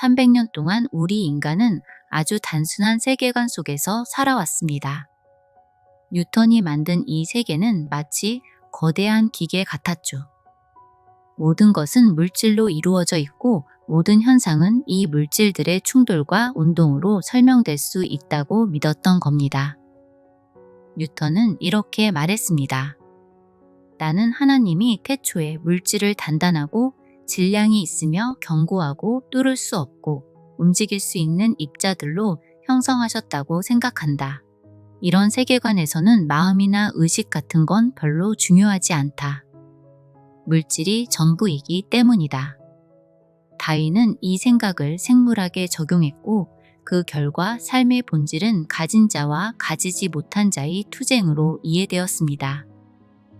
300년 동안 우리 인간은 아주 단순한 세계관 속에서 살아왔습니다. 뉴턴이 만든 이 세계는 마치 거대한 기계 같았죠. 모든 것은 물질로 이루어져 있고 모든 현상은 이 물질들의 충돌과 운동으로 설명될 수 있다고 믿었던 겁니다. 뉴턴은 이렇게 말했습니다. 나는 하나님이 태초에 물질을 단단하고 질량이 있으며 견고하고 뚫을 수 없고 움직일 수 있는 입자들로 형성하셨다고 생각한다. 이런 세계관에서는 마음이나 의식 같은 건 별로 중요하지 않다. 물질이 전부이기 때문이다. 다윈은 이 생각을 생물학에 적용했고 그 결과 삶의 본질은 가진 자와 가지지 못한 자의 투쟁으로 이해되었습니다.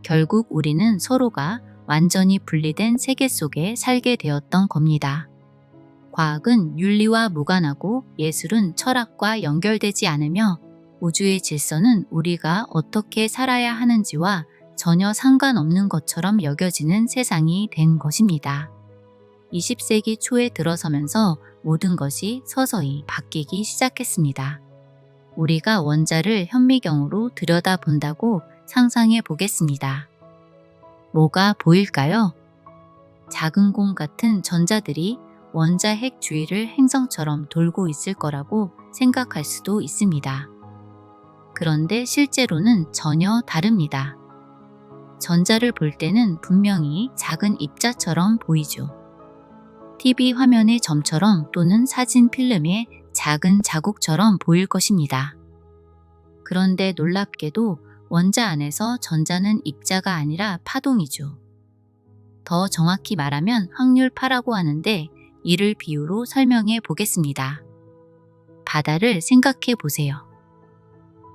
결국 우리는 서로가 완전히 분리된 세계 속에 살게 되었던 겁니다. 과학은 윤리와 무관하고 예술은 철학과 연결되지 않으며 우주의 질서는 우리가 어떻게 살아야 하는지와 전혀 상관없는 것처럼 여겨지는 세상이 된 것입니다. 20세기 초에 들어서면서 모든 것이 서서히 바뀌기 시작했습니다. 우리가 원자를 현미경으로 들여다본다고 상상해 보겠습니다. 뭐가 보일까요? 작은 공 같은 전자들이 원자 핵 주위를 행성처럼 돌고 있을 거라고 생각할 수도 있습니다. 그런데 실제로는 전혀 다릅니다. 전자를 볼 때는 분명히 작은 입자처럼 보이죠. TV 화면의 점처럼 또는 사진 필름의 작은 자국처럼 보일 것입니다. 그런데 놀랍게도 원자 안에서 전자는 입자가 아니라 파동이죠. 더 정확히 말하면 확률파라고 하는데 이를 비유로 설명해 보겠습니다. 바다를 생각해 보세요.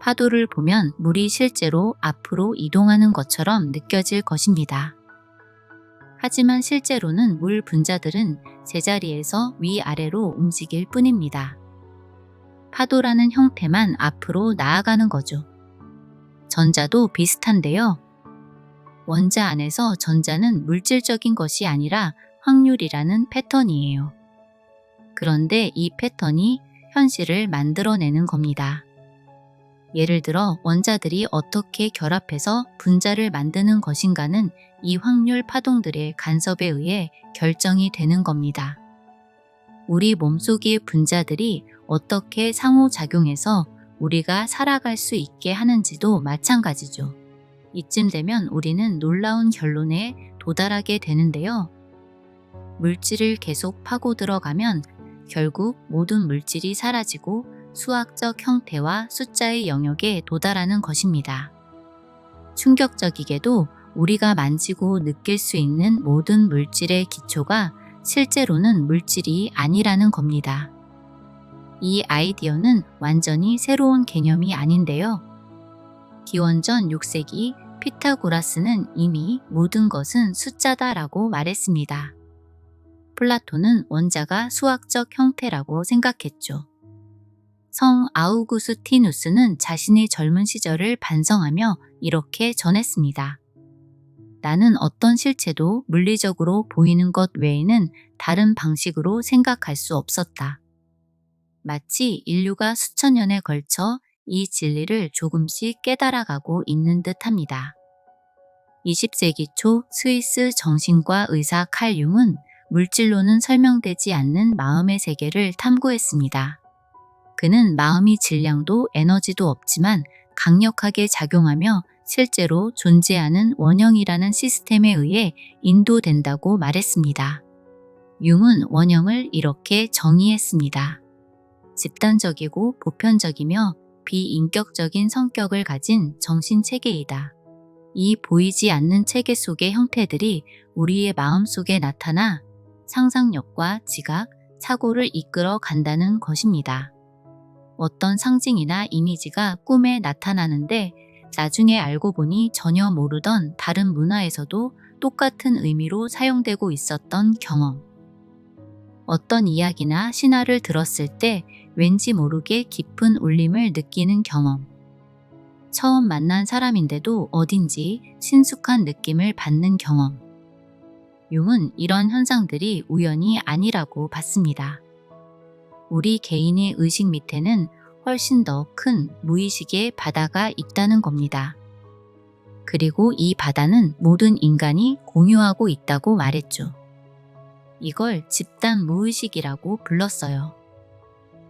파도를 보면 물이 실제로 앞으로 이동하는 것처럼 느껴질 것입니다. 하지만 실제로는 물 분자들은 제자리에서 위아래로 움직일 뿐입니다. 파도라는 형태만 앞으로 나아가는 거죠. 전자도 비슷한데요. 원자 안에서 전자는 물질적인 것이 아니라 확률이라는 패턴이에요. 그런데 이 패턴이 현실을 만들어내는 겁니다. 예를 들어 원자들이 어떻게 결합해서 분자를 만드는 것인가는 이 확률 파동들의 간섭에 의해 결정이 되는 겁니다. 우리 몸속의 분자들이 어떻게 상호작용해서 우리가 살아갈 수 있게 하는지도 마찬가지죠. 이쯤 되면 우리는 놀라운 결론에 도달하게 되는데요. 물질을 계속 파고 들어가면 결국 모든 물질이 사라지고 수학적 형태와 숫자의 영역에 도달하는 것입니다. 충격적이게도 우리가 만지고 느낄 수 있는 모든 물질의 기초가 실제로는 물질이 아니라는 겁니다. 이 아이디어는 완전히 새로운 개념이 아닌데요. 기원전 6세기 피타고라스는 이미 모든 것은 숫자다라고 말했습니다. 플라톤은 원자가 수학적 형태라고 생각했죠. 성 아우구스티누스는 자신의 젊은 시절을 반성하며 이렇게 전했습니다. 나는 어떤 실체도 물리적으로 보이는 것 외에는 다른 방식으로 생각할 수 없었다. 마치 인류가 수천 년에 걸쳐 이 진리를 조금씩 깨달아가고 있는 듯 합니다. 20세기 초 스위스 정신과 의사 칼 융은 물질로는 설명되지 않는 마음의 세계를 탐구했습니다. 그는 마음이 질량도 에너지도 없지만 강력하게 작용하며 실제로 존재하는 원형이라는 시스템에 의해 인도된다고 말했습니다. 융은 원형을 이렇게 정의했습니다. 집단적이고 보편적이며 비인격적인 성격을 가진 정신체계이다. 이 보이지 않는 체계 속의 형태들이 우리의 마음 속에 나타나 상상력과 지각, 사고를 이끌어 간다는 것입니다. 어떤 상징이나 이미지가 꿈에 나타나는데 나중에 알고 보니 전혀 모르던 다른 문화에서도 똑같은 의미로 사용되고 있었던 경험. 어떤 이야기나 신화를 들었을 때 왠지 모르게 깊은 울림을 느끼는 경험. 처음 만난 사람인데도 어딘지 친숙한 느낌을 받는 경험. 융은 이런 현상들이 우연이 아니라고 봤습니다. 우리 개인의 의식 밑에는 훨씬 더 큰 무의식의 바다가 있다는 겁니다. 그리고 이 바다는 모든 인간이 공유하고 있다고 말했죠. 이걸 집단 무의식이라고 불렀어요.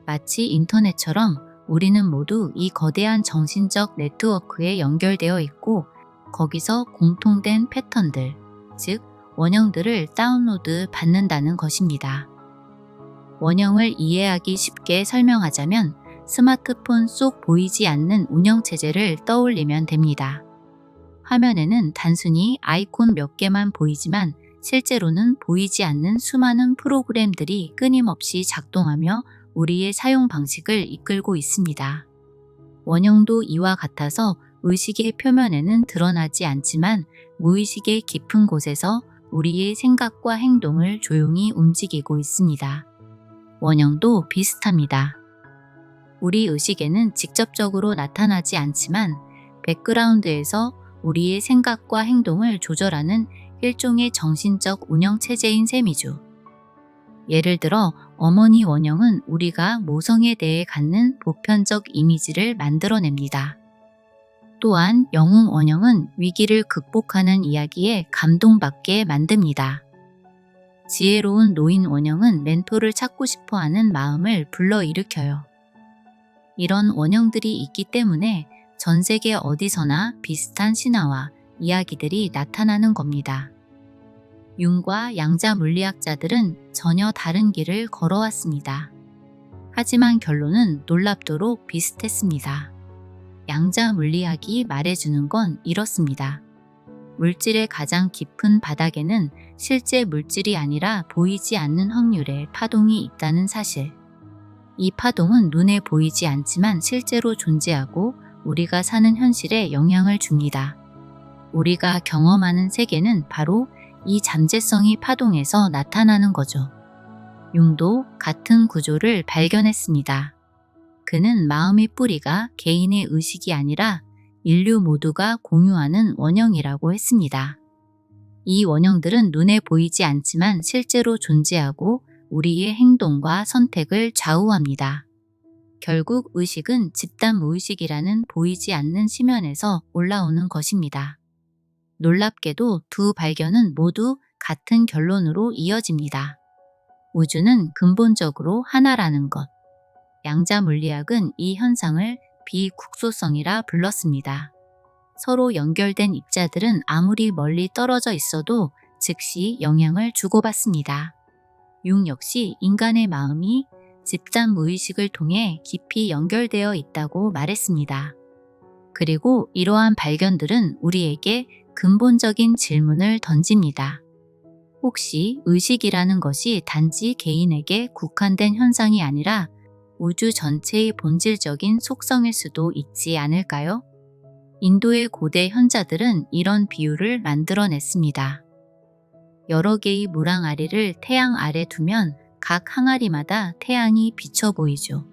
마치 인터넷처럼 우리는 모두 이 거대한 정신적 네트워크에 연결되어 있고 거기서 공통된 패턴들, 즉 원형들을 다운로드 받는다는 것입니다. 원형을 이해하기 쉽게 설명하자면 스마트폰 속 보이지 않는 운영체제를 떠올리면 됩니다. 화면에는 단순히 아이콘 몇 개만 보이지만 실제로는 보이지 않는 수많은 프로그램들이 끊임없이 작동하며 우리의 사용 방식을 이끌고 있습니다. 원형도 이와 같아서 의식의 표면에는 드러나지 않지만 무의식의 깊은 곳에서 우리의 생각과 행동을 조용히 움직이고 있습니다. 원형도 비슷합니다. 우리 의식에는 직접적으로 나타나지 않지만 백그라운드에서 우리의 생각과 행동을 조절하는 일종의 정신적 운영체제인 셈이죠. 예를 들어 어머니 원형은 우리가 모성에 대해 갖는 보편적 이미지를 만들어냅니다. 또한 영웅 원형은 위기를 극복하는 이야기에 감동받게 만듭니다. 지혜로운 노인 원형은 멘토를 찾고 싶어 하는 마음을 불러일으켜요. 이런 원형들이 있기 때문에 전 세계 어디서나 비슷한 신화와 이야기들이 나타나는 겁니다. 융과 양자 물리학자들은 전혀 다른 길을 걸어왔습니다. 하지만 결론은 놀랍도록 비슷했습니다. 양자 물리학이 말해주는 건 이렇습니다. 물질의 가장 깊은 바닥에는 실제 물질이 아니라 보이지 않는 확률의 파동이 있다는 사실. 이 파동은 눈에 보이지 않지만 실제로 존재하고 우리가 사는 현실에 영향을 줍니다. 우리가 경험하는 세계는 바로 이 잠재성이 파동에서 나타나는 거죠. 융도 같은 구조를 발견했습니다. 그는 마음의 뿌리가 개인의 의식이 아니라 인류 모두가 공유하는 원형이라고 했습니다. 이 원형들은 눈에 보이지 않지만 실제로 존재하고 우리의 행동과 선택을 좌우합니다. 결국 의식은 집단 무의식이라는 보이지 않는 심연에서 올라오는 것입니다. 놀랍게도 두 발견은 모두 같은 결론으로 이어집니다. 우주는 근본적으로 하나라는 것. 양자 물리학은 이 현상을 비국소성이라 불렀습니다. 서로 연결된 입자들은 아무리 멀리 떨어져 있어도 즉시 영향을 주고받습니다. 융 역시 인간의 마음이 집단 무의식을 통해 깊이 연결되어 있다고 말했습니다. 그리고 이러한 발견들은 우리에게 근본적인 질문을 던집니다. 혹시 의식이라는 것이 단지 개인에게 국한된 현상이 아니라 우주 전체의 본질적인 속성일 수도 있지 않을까요? 인도의 고대 현자들은 이런 비유를 만들어냈습니다. 여러 개의 물항아리를 태양 아래 두면 각 항아리마다 태양이 비쳐 보이죠.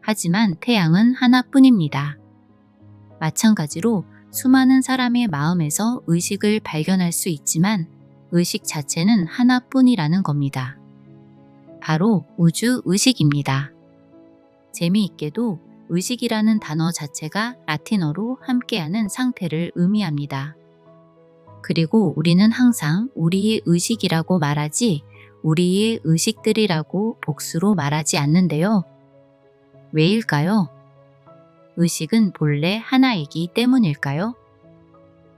하지만 태양은 하나뿐입니다. 마찬가지로 수많은 사람의 마음에서 의식을 발견할 수 있지만 의식 자체는 하나뿐이라는 겁니다. 바로 우주 의식입니다. 재미있게도 의식이라는 단어 자체가 라틴어로 함께하는 상태를 의미합니다. 그리고 우리는 항상 우리의 의식이라고 말하지 우리의 의식들이라고 복수로 말하지 않는데요. 왜일까요? 의식은 본래 하나이기 때문일까요?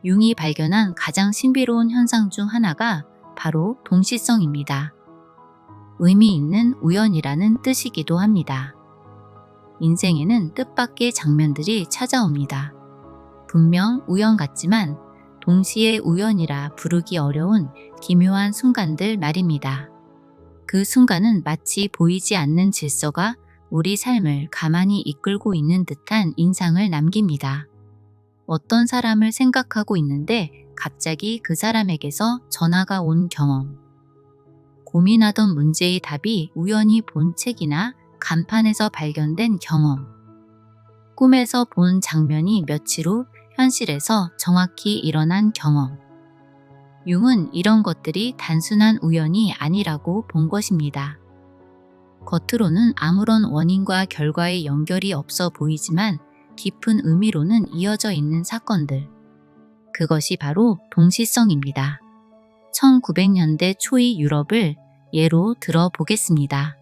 융이 발견한 가장 신비로운 현상 중 하나가 바로 동시성입니다. 의미 있는 우연이라는 뜻이기도 합니다. 인생에는 뜻밖의 장면들이 찾아옵니다. 분명 우연 같지만 동시에 우연이라 부르기 어려운 기묘한 순간들 말입니다. 그 순간은 마치 보이지 않는 질서가 우리 삶을 가만히 이끌고 있는 듯한 인상을 남깁니다. 어떤 사람을 생각하고 있는데 갑자기 그 사람에게서 전화가 온 경험. 고민하던 문제의 답이 우연히 본 책이나 간판에서 발견된 경험. 꿈에서 본 장면이 며칠 후 현실에서 정확히 일어난 경험. 융은 이런 것들이 단순한 우연이 아니라고 본 것입니다. 겉으로는 아무런 원인과 결과의 연결이 없어 보이지만 깊은 의미로는 이어져 있는 사건들. 그것이 바로 동시성입니다. 1900년대 초의 유럽을 예로 들어보겠습니다.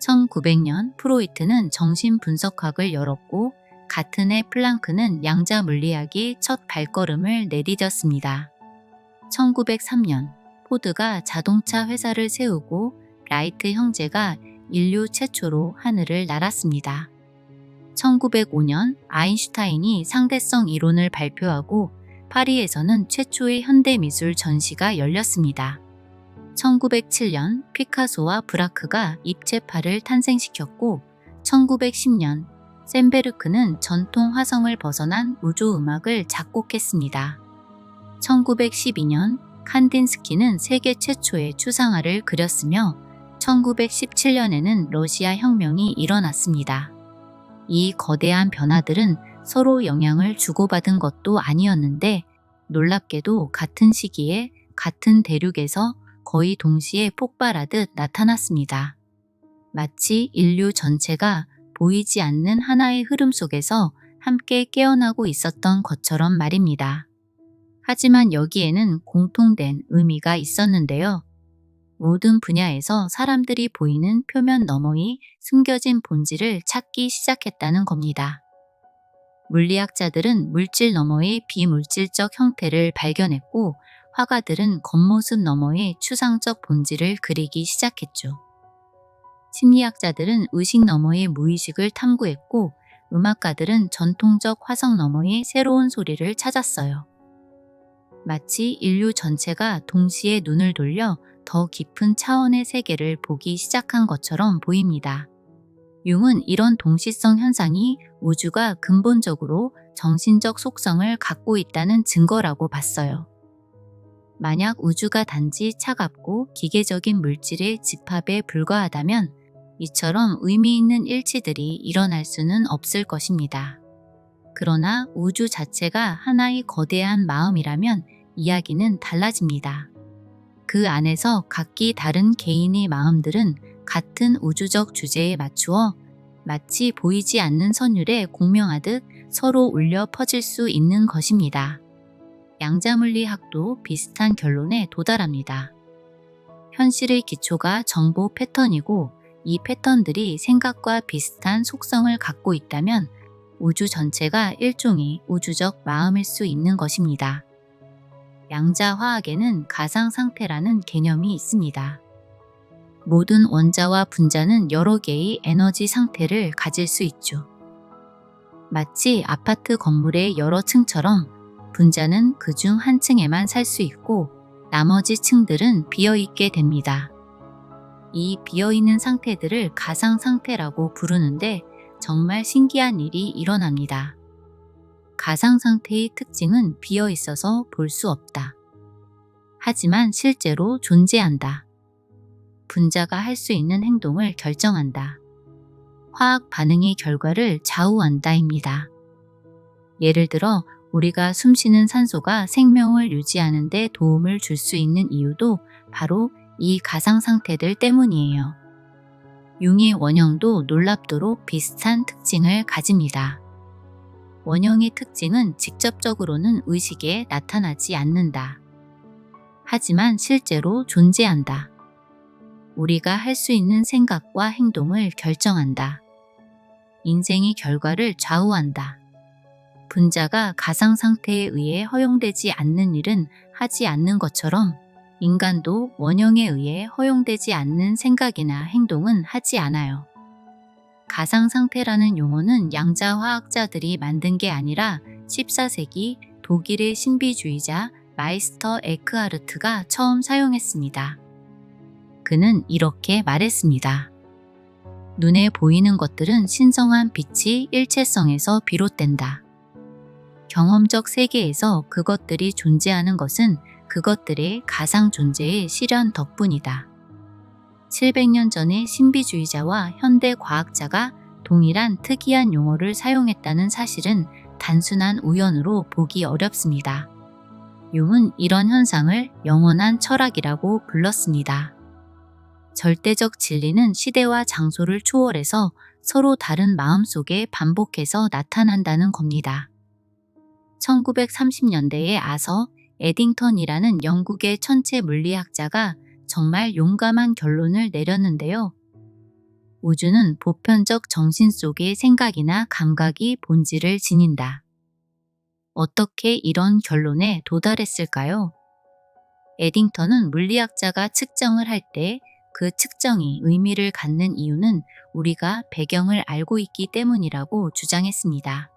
1900년 프로이트는 정신분석학을 열었고 같은 해 플랑크는 양자 물리학의 첫 발걸음을 내디뎠습니다. 1903년 포드가 자동차 회사를 세우고 라이트 형제가 인류 최초로 하늘을 날았습니다. 1905년 아인슈타인이 상대성 이론을 발표하고 파리에서는 최초의 현대미술 전시가 열렸습니다. 1907년 피카소와 브라크가 입체파를 탄생시켰고 1910년 셈베르크는 전통 화성을 벗어난 우주 음악을 작곡했습니다. 1912년 칸딘스키는 세계 최초의 추상화를 그렸으며 1917년에는 러시아 혁명이 일어났습니다. 이 거대한 변화들은 서로 영향을 주고받은 것도 아니었는데 놀랍게도 같은 시기에 같은 대륙에서 거의 동시에 폭발하듯 나타났습니다. 마치 인류 전체가 보이지 않는 하나의 흐름 속에서 함께 깨어나고 있었던 것처럼 말입니다. 하지만 여기에는 공통된 의미가 있었는데요. 모든 분야에서 사람들이 보이는 표면 너머의 숨겨진 본질을 찾기 시작했다는 겁니다. 물리학자들은 물질 너머의 비물질적 형태를 발견했고 화가들은 겉모습 너머의 추상적 본질을 그리기 시작했죠. 심리학자들은 의식 너머의 무의식을 탐구했고 음악가들은 전통적 화성 너머의 새로운 소리를 찾았어요. 마치 인류 전체가 동시에 눈을 돌려 더 깊은 차원의 세계를 보기 시작한 것처럼 보입니다. 융은 이런 동시성 현상이 우주가 근본적으로 정신적 속성을 갖고 있다는 증거라고 봤어요. 만약 우주가 단지 차갑고 기계적인 물질의 집합에 불과하다면 이처럼 의미 있는 일치들이 일어날 수는 없을 것입니다. 그러나 우주 자체가 하나의 거대한 마음이라면 이야기는 달라집니다. 그 안에서 각기 다른 개인의 마음들은 같은 우주적 주제에 맞추어 마치 보이지 않는 선율에 공명하듯 서로 울려 퍼질 수 있는 것입니다. 양자물리학도 비슷한 결론에 도달합니다. 현실의 기초가 정보 패턴이고 이 패턴들이 생각과 비슷한 속성을 갖고 있다면 우주 전체가 일종의 우주적 마음일 수 있는 것입니다. 양자화학에는 가상상태라는 개념이 있습니다. 모든 원자와 분자는 여러 개의 에너지 상태를 가질 수 있죠. 마치 아파트 건물의 여러 층처럼 분자는 그 중 한 층에만 살 수 있고 나머지 층들은 비어 있게 됩니다. 이 비어 있는 상태들을 가상 상태라고 부르는데 정말 신기한 일이 일어납니다. 가상 상태의 특징은 비어 있어서 볼 수 없다. 하지만 실제로 존재한다. 분자가 할 수 있는 행동을 결정한다. 화학 반응의 결과를 좌우한다입니다. 예를 들어 우리가 숨쉬는 산소가 생명을 유지하는 데 도움을 줄 수 있는 이유도 바로 이 가상 상태들 때문이에요. 융의 원형도 놀랍도록 비슷한 특징을 가집니다. 원형의 특징은 직접적으로는 의식에 나타나지 않는다. 하지만 실제로 존재한다. 우리가 할 수 있는 생각과 행동을 결정한다. 인생의 결과를 좌우한다. 분자가 가상 상태에 의해 허용되지 않는 일은 하지 않는 것처럼 인간도 원형에 의해 허용되지 않는 생각이나 행동은 하지 않아요. 가상 상태라는 용어는 양자 화학자들이 만든 게 아니라 14세기 독일의 신비주의자 마이스터 에크하르트가 처음 사용했습니다. 그는 이렇게 말했습니다. 눈에 보이는 것들은 신성한 빛이 일체성에서 비롯된다. 경험적 세계에서 그것들이 존재하는 것은 그것들의 가상 존재의 실현 덕분이다. 700년 전에 신비주의자와 현대 과학자가 동일한 특이한 용어를 사용했다는 사실은 단순한 우연으로 보기 어렵습니다. 융은 이런 현상을 영원한 철학이라고 불렀습니다. 절대적 진리는 시대와 장소를 초월해서 서로 다른 마음 속에 반복해서 나타난다는 겁니다. 1930년대에 아서 에딩턴이라는 영국의 천체 물리학자가 정말 용감한 결론을 내렸는데요. 우주는 보편적 정신 속의 생각이나 감각이 본질을 지닌다. 어떻게 이런 결론에 도달했을까요? 에딩턴은 물리학자가 측정을 할 때 그 측정이 의미를 갖는 이유는 우리가 배경을 알고 있기 때문이라고 주장했습니다.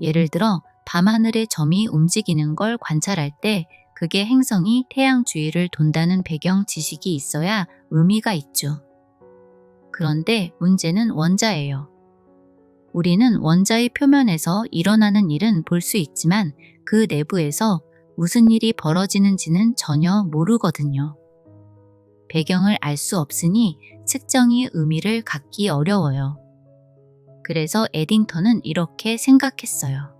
예를 들어 밤하늘의 점이 움직이는 걸 관찰할 때 그게 행성이 태양 주위를 돈다는 배경 지식이 있어야 의미가 있죠. 그런데 문제는 원자예요. 우리는 원자의 표면에서 일어나는 일은 볼 수 있지만 그 내부에서 무슨 일이 벌어지는지는 전혀 모르거든요. 배경을 알 수 없으니 측정이 의미를 갖기 어려워요. 그래서 에딩턴은 이렇게 생각했어요.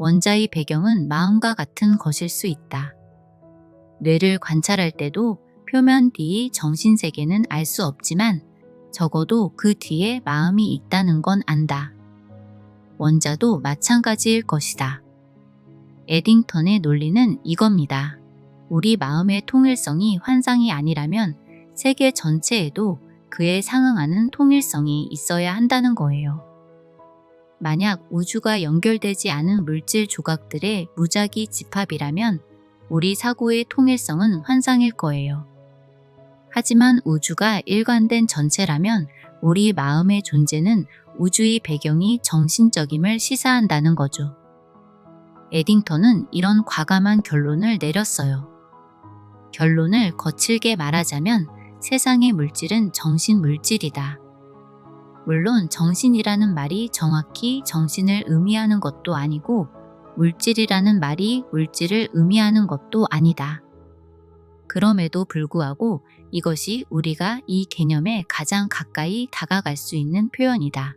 원자의 배경은 마음과 같은 것일 수 있다. 뇌를 관찰할 때도 표면 뒤 정신세계는 알 수 없지만 적어도 그 뒤에 마음이 있다는 건 안다. 원자도 마찬가지일 것이다. 에딩턴의 논리는 이겁니다. 우리 마음의 통일성이 환상이 아니라면 세계 전체에도 그에 상응하는 통일성이 있어야 한다는 거예요. 만약 우주가 연결되지 않은 물질 조각들의 무작위 집합이라면 우리 사고의 통일성은 환상일 거예요. 하지만 우주가 일관된 전체라면 우리 마음의 존재는 우주의 배경이 정신적임을 시사한다는 거죠. 에딩턴은 이런 과감한 결론을 내렸어요. 결론을 거칠게 말하자면 세상의 물질은 정신 물질이다. 물론 정신이라는 말이 정확히 정신을 의미하는 것도 아니고 물질이라는 말이 물질을 의미하는 것도 아니다. 그럼에도 불구하고 이것이 우리가 이 개념에 가장 가까이 다가갈 수 있는 표현이다.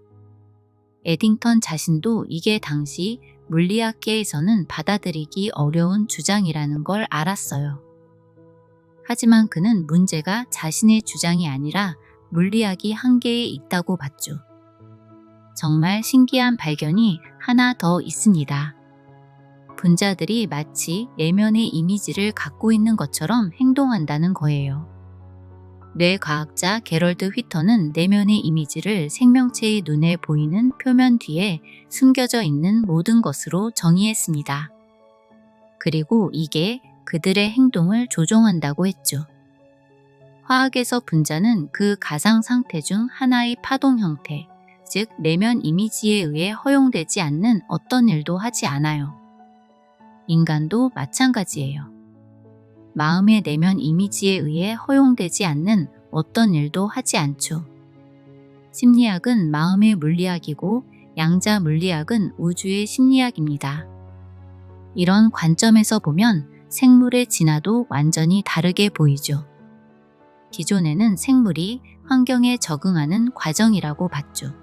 에딩턴 자신도 이게 당시 물리학계에서는 받아들이기 어려운 주장이라는 걸 알았어요. 하지만 그는 문제가 자신의 주장이 아니라 물리학이 한계에 있다고 봤죠. 정말 신기한 발견이 하나 더 있습니다. 분자들이 마치 내면의 이미지를 갖고 있는 것처럼 행동한다는 거예요. 뇌과학자 게럴드 휘터는 내면의 이미지를 생명체의 눈에 보이는 표면 뒤에 숨겨져 있는 모든 것으로 정의했습니다. 그리고 이게 그들의 행동을 조종한다고 했죠. 화학에서 분자는 그 가상 상태 중 하나의 파동 형태, 즉 내면 이미지에 의해 허용되지 않는 어떤 일도 하지 않아요. 인간도 마찬가지예요. 마음의 내면 이미지에 의해 허용되지 않는 어떤 일도 하지 않죠. 심리학은 마음의 물리학이고 양자 물리학은 우주의 심리학입니다. 이런 관점에서 보면 생물의 진화도 완전히 다르게 보이죠. 기존에는 생물이 환경에 적응하는 과정이라고 봤죠.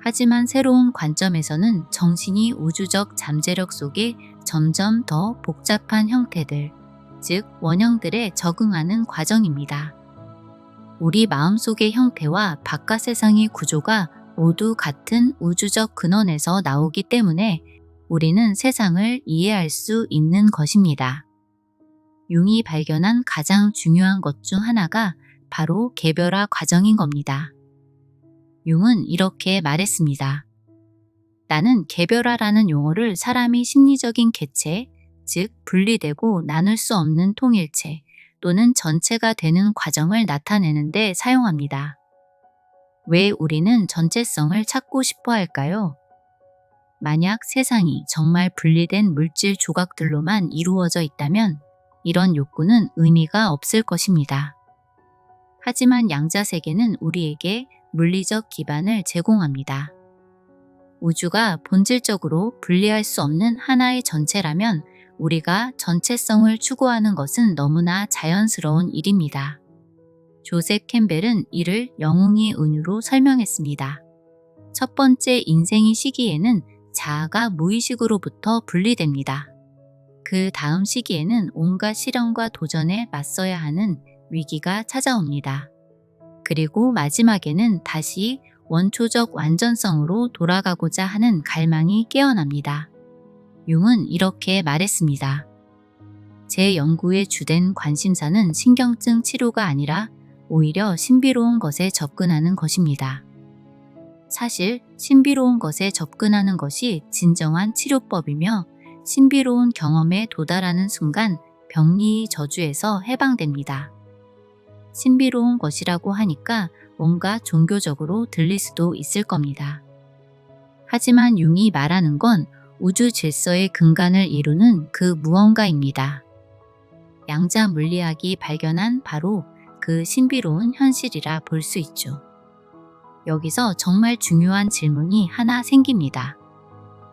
하지만 새로운 관점에서는 정신이 우주적 잠재력 속에 점점 더 복잡한 형태들, 즉 원형들에 적응하는 과정입니다. 우리 마음속의 형태와 바깥 세상의 구조가 모두 같은 우주적 근원에서 나오기 때문에 우리는 세상을 이해할 수 있는 것입니다. 융이 발견한 가장 중요한 것 중 하나가 바로 개별화 과정인 겁니다. 융은 이렇게 말했습니다. 나는 개별화라는 용어를 사람이 심리적인 개체, 즉 분리되고 나눌 수 없는 통일체 또는 전체가 되는 과정을 나타내는데 사용합니다. 왜 우리는 전체성을 찾고 싶어 할까요? 만약 세상이 정말 분리된 물질 조각들로만 이루어져 있다면 이런 욕구는 의미가 없을 것입니다. 하지만 양자 세계는 우리에게 물리적 기반을 제공합니다. 우주가 본질적으로 분리할 수 없는 하나의 전체라면 우리가 전체성을 추구하는 것은 너무나 자연스러운 일입니다. 조셉 캠벨은 이를 영웅의 은유로 설명했습니다. 첫 번째 인생의 시기에는 자아가 무의식으로부터 분리됩니다. 그 다음 시기에는 온갖 시련과 도전에 맞서야 하는 위기가 찾아옵니다. 그리고 마지막에는 다시 원초적 완전성으로 돌아가고자 하는 갈망이 깨어납니다. 융은 이렇게 말했습니다. 제 연구의 주된 관심사는 신경증 치료가 아니라 오히려 신비로운 것에 접근하는 것입니다. 사실 신비로운 것에 접근하는 것이 진정한 치료법이며 신비로운 경험에 도달하는 순간 병리의 저주에서 해방됩니다. 신비로운 것이라고 하니까 뭔가 종교적으로 들릴 수도 있을 겁니다. 하지만 융이 말하는 건 우주 질서의 근간을 이루는 그 무언가입니다. 양자 물리학이 발견한 바로 그 신비로운 현실이라 볼 수 있죠. 여기서 정말 중요한 질문이 하나 생깁니다.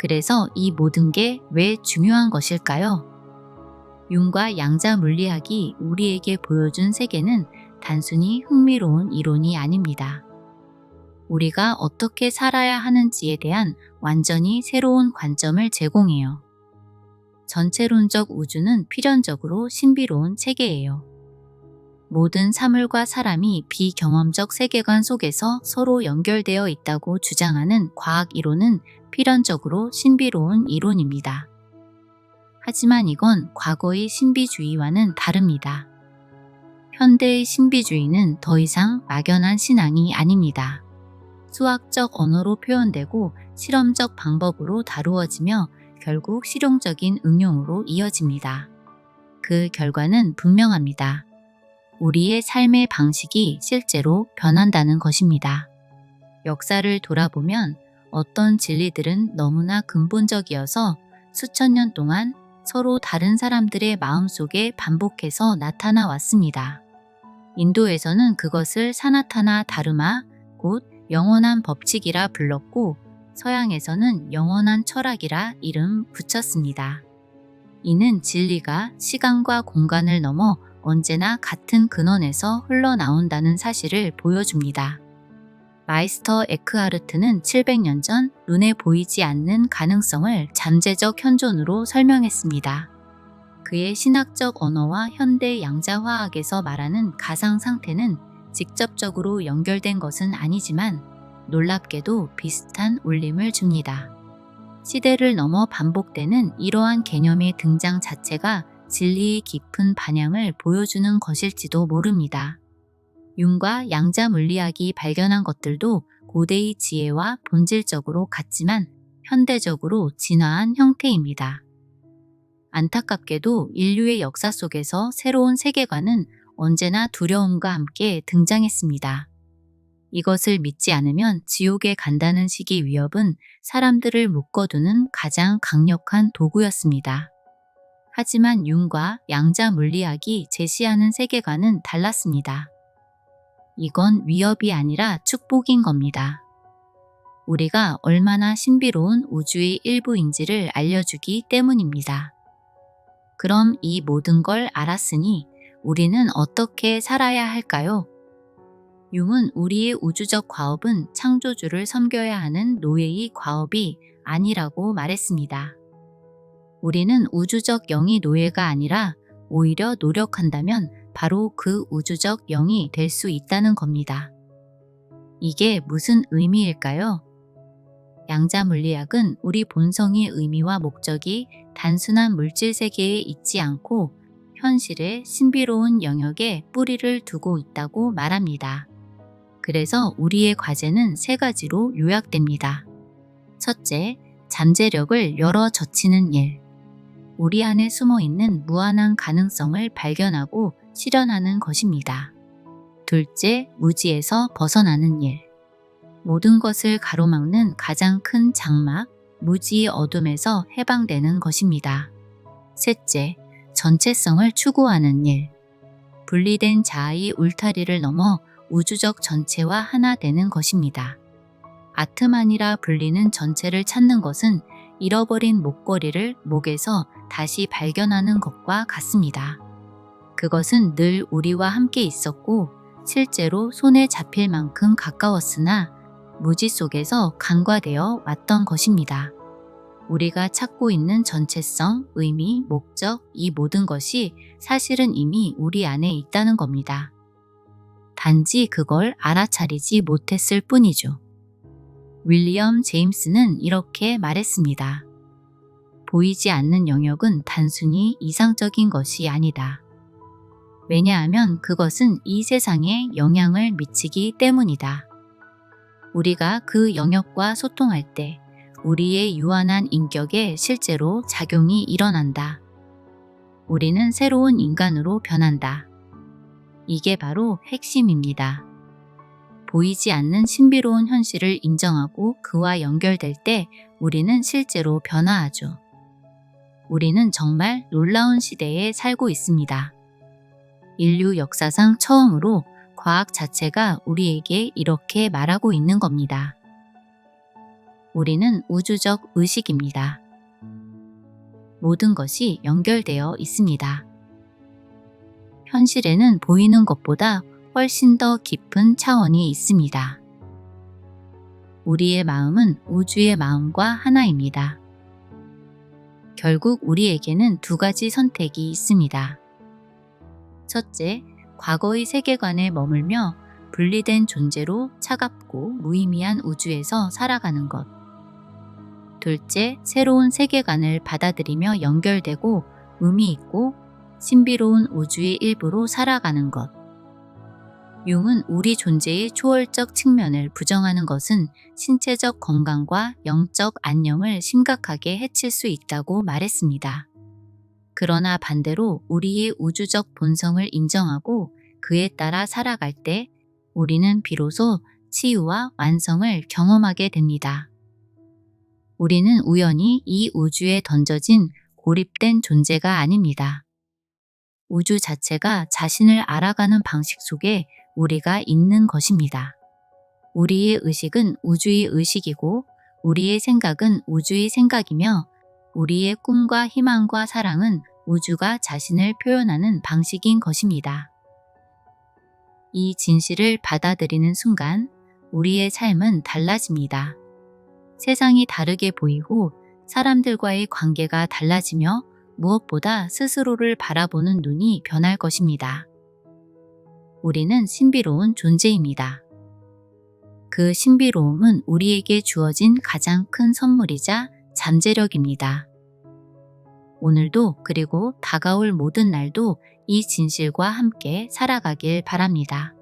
그래서 이 모든 게 왜 중요한 것일까요? 융과 양자 물리학이 우리에게 보여준 세계는 단순히 흥미로운 이론이 아닙니다. 우리가 어떻게 살아야 하는지에 대한 완전히 새로운 관점을 제공해요. 전체론적 우주는 필연적으로 신비로운 체계예요. 모든 사물과 사람이 비경험적 세계관 속에서 서로 연결되어 있다고 주장하는 과학 이론은 필연적으로 신비로운 이론입니다. 하지만 이건 과거의 신비주의와는 다릅니다. 현대의 신비주의는 더 이상 막연한 신앙이 아닙니다. 수학적 언어로 표현되고 실험적 방법으로 다루어지며 결국 실용적인 응용으로 이어집니다. 그 결과는 분명합니다. 우리의 삶의 방식이 실제로 변한다는 것입니다. 역사를 돌아보면 어떤 진리들은 너무나 근본적이어서 수천 년 동안 서로 다른 사람들의 마음속에 반복해서 나타나 왔습니다. 인도에서는 그것을 사나타나 다르마, 곧 영원한 법칙이라 불렀고 서양에서는 영원한 철학이라 이름 붙였습니다. 이는 진리가 시간과 공간을 넘어 언제나 같은 근원에서 흘러나온다는 사실을 보여줍니다. 마이스터 에크하르트는 700년 전 눈에 보이지 않는 가능성을 잠재적 현존으로 설명했습니다. 그의 신학적 언어와 현대 양자화학에서 말하는 가상 상태는 직접적으로 연결된 것은 아니지만 놀랍게도 비슷한 울림을 줍니다. 시대를 넘어 반복되는 이러한 개념의 등장 자체가 진리의 깊은 반향을 보여주는 것일지도 모릅니다. 융과 양자 물리학이 발견한 것들도 고대의 지혜와 본질적으로 같지만 현대적으로 진화한 형태입니다. 안타깝게도 인류의 역사 속에서 새로운 세계관은 언제나 두려움과 함께 등장했습니다. 이것을 믿지 않으면 지옥에 간다는 식의 위협은 사람들을 묶어두는 가장 강력한 도구였습니다. 하지만 융과 양자 물리학이 제시하는 세계관은 달랐습니다. 이건 위협이 아니라 축복인 겁니다. 우리가 얼마나 신비로운 우주의 일부인지를 알려주기 때문입니다. 그럼 이 모든 걸 알았으니 우리는 어떻게 살아야 할까요? 융은 우리의 우주적 과업은 창조주를 섬겨야 하는 노예의 과업이 아니라고 말했습니다. 우리는 우주적 영이 노예가 아니라 오히려 노력한다면 바로 그 우주적 영이 될 수 있다는 겁니다. 이게 무슨 의미일까요? 양자 물리학은 우리 본성의 의미와 목적이 단순한 물질 세계에 있지 않고 현실의 신비로운 영역에 뿌리를 두고 있다고 말합니다. 그래서 우리의 과제는 세 가지로 요약됩니다. 첫째, 잠재력을 열어 젖히는 일. 우리 안에 숨어 있는 무한한 가능성을 발견하고 실현하는 것입니다. 둘째, 무지에서 벗어나는 일. 모든 것을 가로막는 가장 큰 장막, 무지의 어둠에서 해방되는 것입니다. 셋째, 전체성을 추구하는 일. 분리된 자아의 울타리를 넘어 우주적 전체와 하나 되는 것입니다. 아트만이라 불리는 전체를 찾는 것은 잃어버린 목걸이를 목에서 다시 발견하는 것과 같습니다. 그것은 늘 우리와 함께 있었고 실제로 손에 잡힐 만큼 가까웠으나 무지 속에서 간과되어 왔던 것입니다. 우리가 찾고 있는 전체성, 의미, 목적, 이 모든 것이 사실은 이미 우리 안에 있다는 겁니다. 단지 그걸 알아차리지 못했을 뿐이죠. 윌리엄 제임스는 이렇게 말했습니다. 보이지 않는 영역은 단순히 이상적인 것이 아니다. 왜냐하면 그것은 이 세상에 영향을 미치기 때문이다. 우리가 그 영역과 소통할 때 우리의 유한한 인격에 실제로 작용이 일어난다. 우리는 새로운 인간으로 변한다. 이게 바로 핵심입니다. 보이지 않는 신비로운 현실을 인정하고 그와 연결될 때 우리는 실제로 변화하죠. 우리는 정말 놀라운 시대에 살고 있습니다. 인류 역사상 처음으로 과학 자체가 우리에게 이렇게 말하고 있는 겁니다. 우리는 우주적 의식입니다. 모든 것이 연결되어 있습니다. 현실에는 보이는 것보다 훨씬 더 깊은 차원이 있습니다. 우리의 마음은 우주의 마음과 하나입니다. 결국 우리에게는 두 가지 선택이 있습니다. 첫째, 과거의 세계관에 머물며 분리된 존재로 차갑고 무의미한 우주에서 살아가는 것. 둘째, 새로운 세계관을 받아들이며 연결되고 의미 있고 신비로운 우주의 일부로 살아가는 것. 융은 우리 존재의 초월적 측면을 부정하는 것은 신체적 건강과 영적 안녕을 심각하게 해칠 수 있다고 말했습니다. 그러나 반대로 우리의 우주적 본성을 인정하고 그에 따라 살아갈 때 우리는 비로소 치유와 완성을 경험하게 됩니다. 우리는 우연히 이 우주에 던져진 고립된 존재가 아닙니다. 우주 자체가 자신을 알아가는 방식 속에 우리가 있는 것입니다. 우리의 의식은 우주의 의식이고 우리의 생각은 우주의 생각이며 우리의 꿈과 희망과 사랑은 우주가 자신을 표현하는 방식인 것입니다. 이 진실을 받아들이는 순간 우리의 삶은 달라집니다. 세상이 다르게 보이고 사람들과의 관계가 달라지며 무엇보다 스스로를 바라보는 눈이 변할 것입니다. 우리는 신비로운 존재입니다. 그 신비로움은 우리에게 주어진 가장 큰 선물이자 잠재력입니다. 오늘도 그리고 다가올 모든 날도 이 진실과 함께 살아가길 바랍니다.